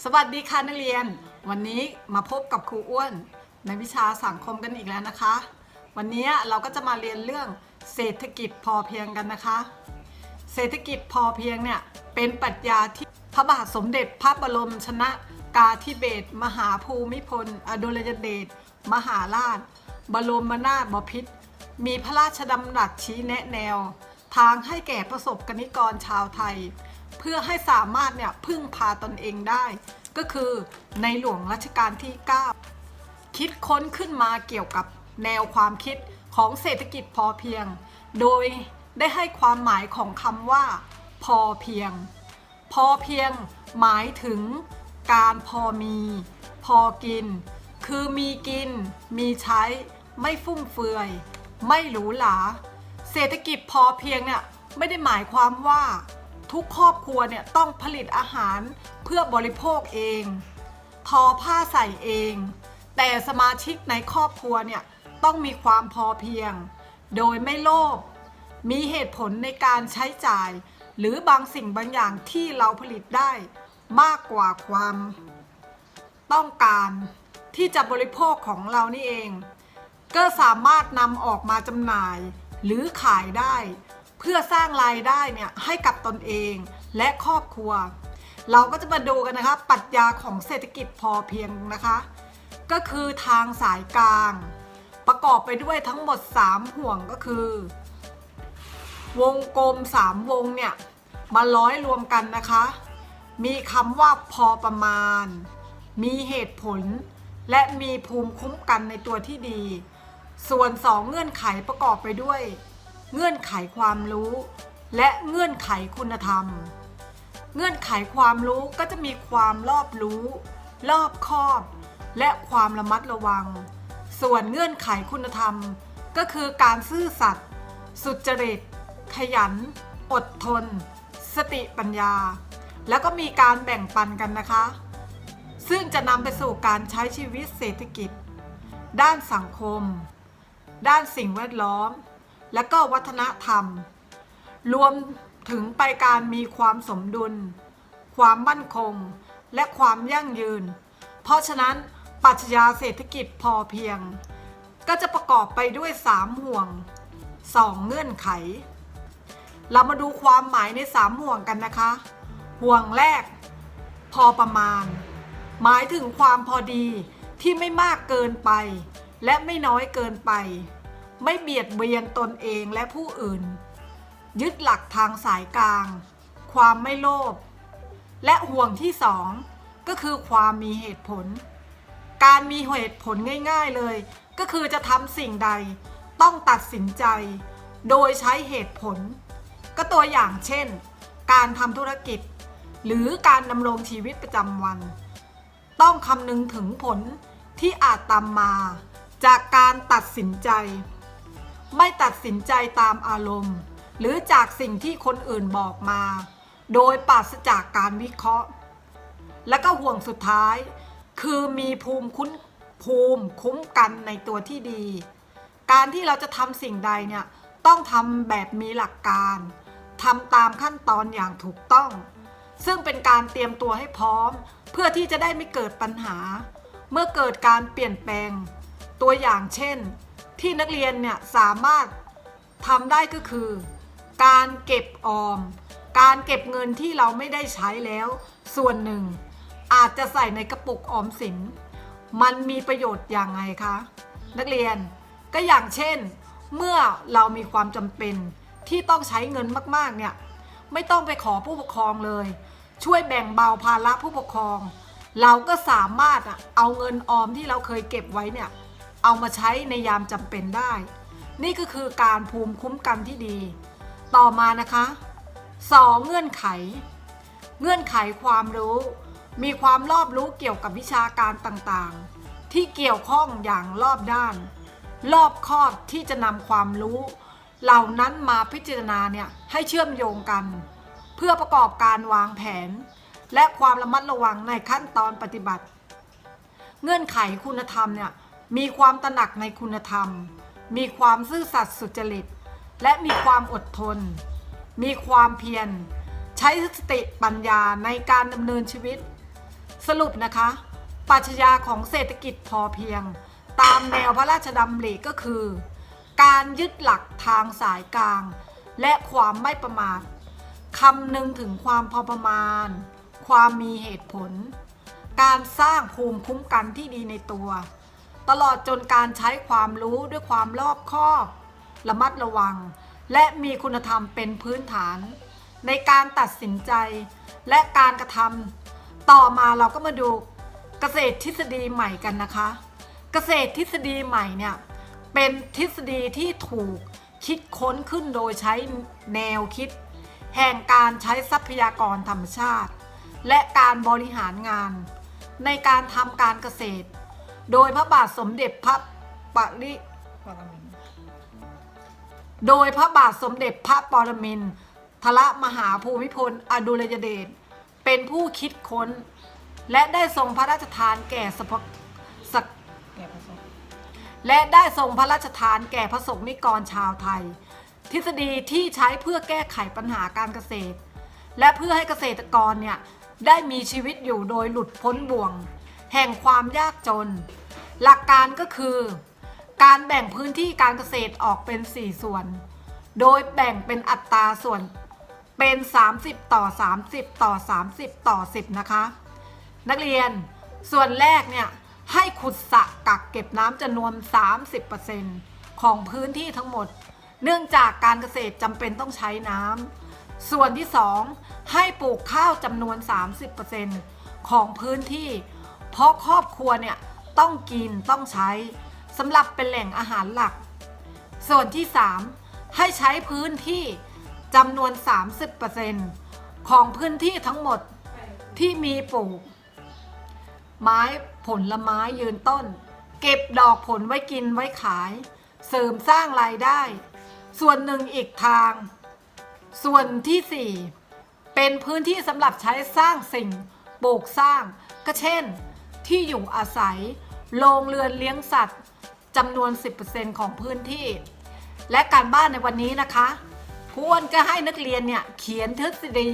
สวัสดีค่ะนักเรียน วันนี้มาพบกับครูอ้วน ในวิชาสังคมกันอีกแล้วนะคะ วันนี้เราก็จะมาเรียนเรื่องเศรษฐกิจพอเพียงกันนะคะ เศรษฐกิจพอเพียงเนี่ยเป็นปรัชญาที่พระบาทสมเด็จพระบรมชนกาธิเบศรมหาภูมิพล อดุลยเดชมหาราช บรมนาถบพิตรมีพระราชดำรัสชี้แนะแนว ทางให้แก่ประสบกนิกรชาวไทย เพื่อให้สามารถเนี่ยพึ่งพาตนเองได้ ก็คือในหลวงรัชกาลที่ 9 คิดค้นขึ้นมาเกี่ยวกับแนวความคิดของเศรษฐกิจพอเพียง โดยได้ให้ความหมายของคำว่า พอเพียง พอเพียงหมายถึงการพอมี พอกิน คือมีกิน มีใช้ ไม่ฟุ่มเฟือย ไม่หรูหราเศรษฐกิจพอเพียงเนี่ยไม่ได้หมายความว่า ทุกครอบครัวเนี่ยต้องผลิตอาหารเพื่อบริโภคเอง ทอผ้าใส่เอง แต่สมาชิกในครอบครัวเนี่ยต้องมีความพอเพียง โดยไม่โลภมีเหตุผลในการใช้จ่าย หรือบางสิ่งบางอย่างที่เราผลิตได้มากกว่าความ ต้องการที่จะบริโภคของเรานี่เอง ก็สามารถนำออกมาจำหน่ายหรือขายได้ เพื่อสร้างรายได้เนี่ยให้กับตนเองและครอบครัว เราก็จะมาดูกันนะคะปรัชญาของเศรษฐกิจพอเพียงนะคะ ก็คือทางสายกลาง ประกอบไปด้วยทั้งหมด 3 ห่วงก็คือ วงกลม 3 วงเนี่ยมาร้อยรวมกันนะคะ มีคำว่าพอประมาณ มีเหตุผล และมีภูมิคุ้มกันในตัวที่ดี ส่วน 2 เงื่อนไขประกอบไปด้วย เงื่อนไขความรู้ และเงื่อนไขคุณธรรม เงื่อนไขความรู้ก็จะมีความรอบรู้ รอบคอบ และความระมัดระวัง ส่วนเงื่อนไขคุณธรรม ก็คือการซื่อสัตย์สุจริต ขยัน อดทน สติปัญญา แล้วก็มีการแบ่งปันกันนะคะ ซึ่งจะนำไปสู่การใช้ชีวิตเศรษฐกิจ ด้านสังคม ด้านสิ่งแวดล้อม และก็วัฒนธรรม รวมถึงไปการมีความสมดุล ความมั่นคง และความยั่งยืน เพราะฉะนั้นปรัชญาเศรษฐกิจพอเพียง ก็จะประกอบไปด้วย 3 ห่วง 2 เงื่อนไข เรามาดูความหมายใน 3 ห่วงกันนะคะ ห่วงแรก พอประมาณ หมายถึงความพอดีที่ไม่มากเกินไป และไม่น้อยเกินไป ไม่เบียดเบียนตนเองและผู้อื่น ยึดหลักทางสายกลาง ความไม่โลภและห่วงที่สองก็คือความมีเหตุผล การมีเหตุผลง่าย ๆเลย ก็คือจะทำสิ่งใดต้องตัดสินใจ โดยใช้เหตุผล ก็ตัวอย่างเช่น การทำธุรกิจ หรือการดำรงชีวิตประจำวัน ต้องคำนึงถึงผลที่อาจตามมา จากการตัดสินใจ ไม่ตัดสินใจตามอารมณ์ หรือจากสิ่งที่คนอื่นบอกมา โดยปราศจากการวิเคราะห์ และก็ห่วงสุดท้าย คือมีภูมิคุ้นภูมิคุ้มกันในตัวที่ดี การที่เราจะทำสิ่งใดเนี่ยต้องทำแบบมีหลักการทำตามขั้นตอนอย่างถูกต้อง ซึ่งเป็นการเตรียมตัวให้พร้อม เพื่อที่จะได้ไม่เกิดปัญหา เมื่อเกิดการเปลี่ยนแปลง ตัวอย่างเช่น ที่นักเรียนเนี่ยสามารถทำได้ก็คือ การเก็บออม การเก็บเงินที่เราไม่ได้ใช้แล้ว ส่วนหนึ่ง อาจจะใส่ในกระปุกออมสิน มันมีประโยชน์อย่างไงคะนักเรียนก็อย่างเช่น เมื่อเรามีความจำเป็นที่ต้องใช้เงินมากๆเนี่ยไม่ต้องไปขอผู้ปกครองเลย ช่วยแบ่งเบาภาระผู้ปกครอง เราก็สามารถเอาเงินออมที่เราเคยเก็บไว้เนี่ย เอามาใช้ในยามจำเป็นได้ นี่ก็คือการภูมิคุ้มกันที่ดี ต่อมานะคะ 2. เงื่อนไข เงื่อนไขความรู้ มีความรอบรู้เกี่ยวกับวิชาการต่างๆ ที่เกี่ยวข้องอย่างรอบด้าน รอบคอบที่จะนำความรู้ เหล่านั้นมาพิจารณาเนี่ยให้เชื่อมโยงกัน เพื่อประกอบการวางแผน และความระมัดระวังในขั้นตอนปฏิบัติ เงื่อนไขคุณธรรมเนี่ย มีความตระหนักในคุณธรรม มีความซื่อสัตย์สุจริต และมีความอดทน มีความเพียร ใช้สติปัญญาในการดำเนินชีวิต สรุปนะคะปรัชญาของเศรษฐกิจพอเพียง ตามแนวพระราชดำริก็คือ การยึดหลักทางสายกลาง และความไม่ประมาทคำนึงถึงความพอประมาณ ความมีเหตุผล การสร้างภูมิคุ้มกันที่ดีในตัว ตลอดจนการใช้ความรู้ด้วยความรอบคอบระมัดระวัง และมีคุณธรรมเป็นพื้นฐาน ในการตัดสินใจและการกระทำต่อมาเราก็มาดูเกษตรทฤษฎีใหม่กันนะคะ เกษตรทฤษฎีใหม่เนี่ยเป็นทฤษฎีที่ถูกคิดค้นขึ้นโดยใช้แนวคิด แห่งการใช้ทรัพยากรธรรมชาติ และการบริหารงาน ในการทำการเกษตร โดยพระบาทสมเด็จพระปริปรมินทร์โดยพระบาทสมเด็จพระปรมินทรมหาภูมิพลอดุลยเดชเป็นผู้คิดค้น และได้ทรงพระราชทานแก่สภสแก่ผสมและได้ทรงพระราชทานแก่พระสงฆ์นิกรชาวไทย ทฤษฎีที่ใช้เพื่อแก้ไขปัญหาการเกษตร และเพื่อให้เกษตรกรเนี่ยได้มีชีวิตอยู่โดยหลุดพ้นบ่วง แห่งความยากจน หลักการก็คือ การแบ่งพื้นที่การเกษตรออกเป็น 4 ส่วน โดยแบ่งเป็นอัตราส่วนเป็น 30 ต่อ 30 ต่อ 30 ต่อ 10 นะคะ นักเรียนส่วนแรกเนี่ย ให้ขุดสระกักเก็บน้ำจำนวน 30%ของพื้นที่ทั้งหมด เนื่องจากการเกษตรจำเป็นต้องใช้น้ำส่วนที่ 2 ให้ปลูกข้าวจำนวน 30%ของพื้นที่ เพราะครอบครัวเนี่ยต้องกินต้องใช้สำหรับเป็นแหล่งอาหารหลัก ส่วนที่ 3 ให้ใช้พื้นที่จำนวน 30%ของพื้นที่ทั้งหมดที่มีปลูก ไม้ผลไม้ยืนต้น เก็บดอกผลไว้กินไว้ขาย เสริมสร้างรายได้ ส่วนหนึ่งอีกทาง ส่วนที่ 4 เป็นพื้นที่สำหรับใช้สร้างสิ่งปลูกสร้างก็เช่น ที่อยู่อาศัย โรงเรือนเลี้ยงสัตว์จำนวน 10%ของพื้นที่ และการบ้านในวันนี้นะคะควนก็ให้นักเรียนเนี่ยเขียนทฤษฎี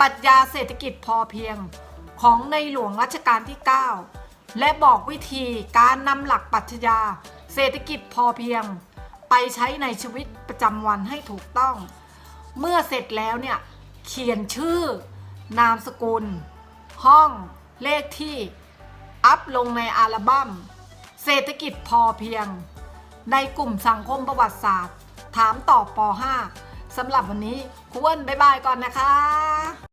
ปรัชญาเศรษฐกิจพอเพียงของในหลวงรัชกาลที่ 9 และบอกวิธีการนำหลักปรัชญาเศรษฐกิจพอเพียง ไปใช้ในชีวิตประจำวันให้ถูกต้อง เมื่อเสร็จแล้วเนี่ยเขียนชื่อนามสกุล ห้องเลขที่ อัพลงในอัลบั้มเศรษฐกิจพอเพียง ในกลุ่มสังคมประวัติศาสตร์ ถามตอบป .5 สำหรับวันนี้ครูอ้วนบ๊ายบายก่อนนะคะ